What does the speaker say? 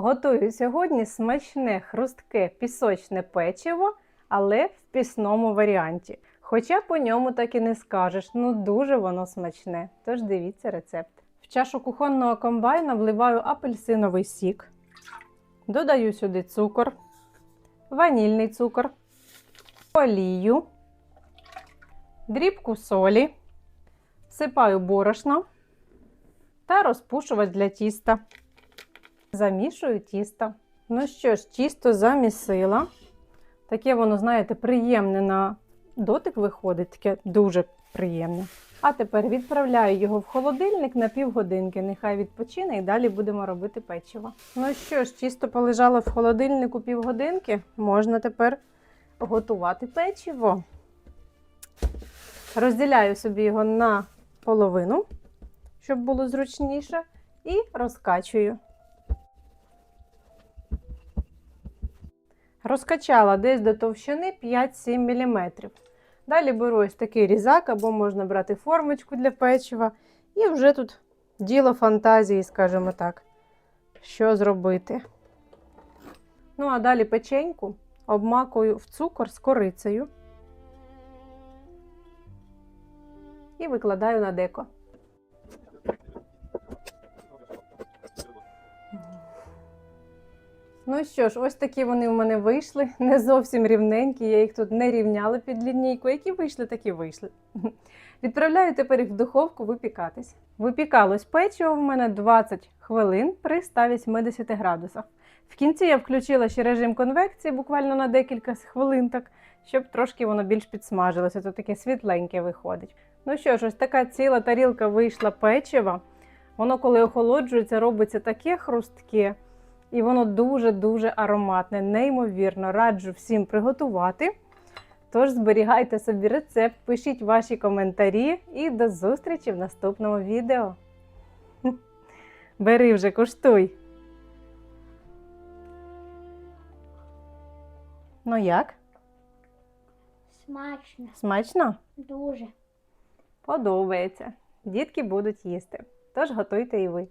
Готую сьогодні смачне хрустке пісочне печиво, але в пісному варіанті. Хоча по ньому так і не скажеш, ну дуже воно смачне. Тож дивіться рецепт. В чашу кухонного комбайна вливаю апельсиновий сік, додаю сюди цукор, ванільний цукор, олію, дрібку солі, всипаю борошно та розпушувач для тіста. Замішую тісто. Ну що ж, тісто замісила. Таке воно, знаєте, приємне на дотик виходить, таке дуже приємне. А тепер відправляю його в холодильник на півгодинки. Нехай відпочине і далі будемо робити печиво. Ну що ж, тісто полежало в холодильнику півгодинки. Можна тепер готувати печиво. Розділяю собі його на половину, щоб було зручніше, і розкачую. Розкачала десь до товщини 5-7 мм. Далі беру ось такий різак, або можна брати формочку для печива. І вже тут діло фантазії, скажімо так, що зробити. Ну, а далі печеньку обмакую в цукор з корицею і викладаю на деко. Ну що ж, ось такі вони в мене вийшли. Не зовсім рівненькі. Я їх тут не рівняла під лінійку. Які вийшли, такі вийшли. Відправляю тепер їх в духовку випікатись. Випікалось печиво в мене 20 хвилин при 180 градусах. В кінці я включила ще режим конвекції буквально на декілька хвилин, так, щоб трошки воно більш підсмажилося. То таке світленьке виходить. Ну що ж, ось така ціла тарілка вийшла печива. Воно, коли охолоджується, робиться таке хрустке. І воно дуже-дуже ароматне, неймовірно. Раджу всім приготувати. Тож зберігайте собі рецепт, пишіть ваші коментарі і до зустрічі в наступному відео. Бери вже, куштуй. Ну як? Смачно, Смачно? дуже. Подобається. Дітки будуть їсти. Тож готуйте і ви.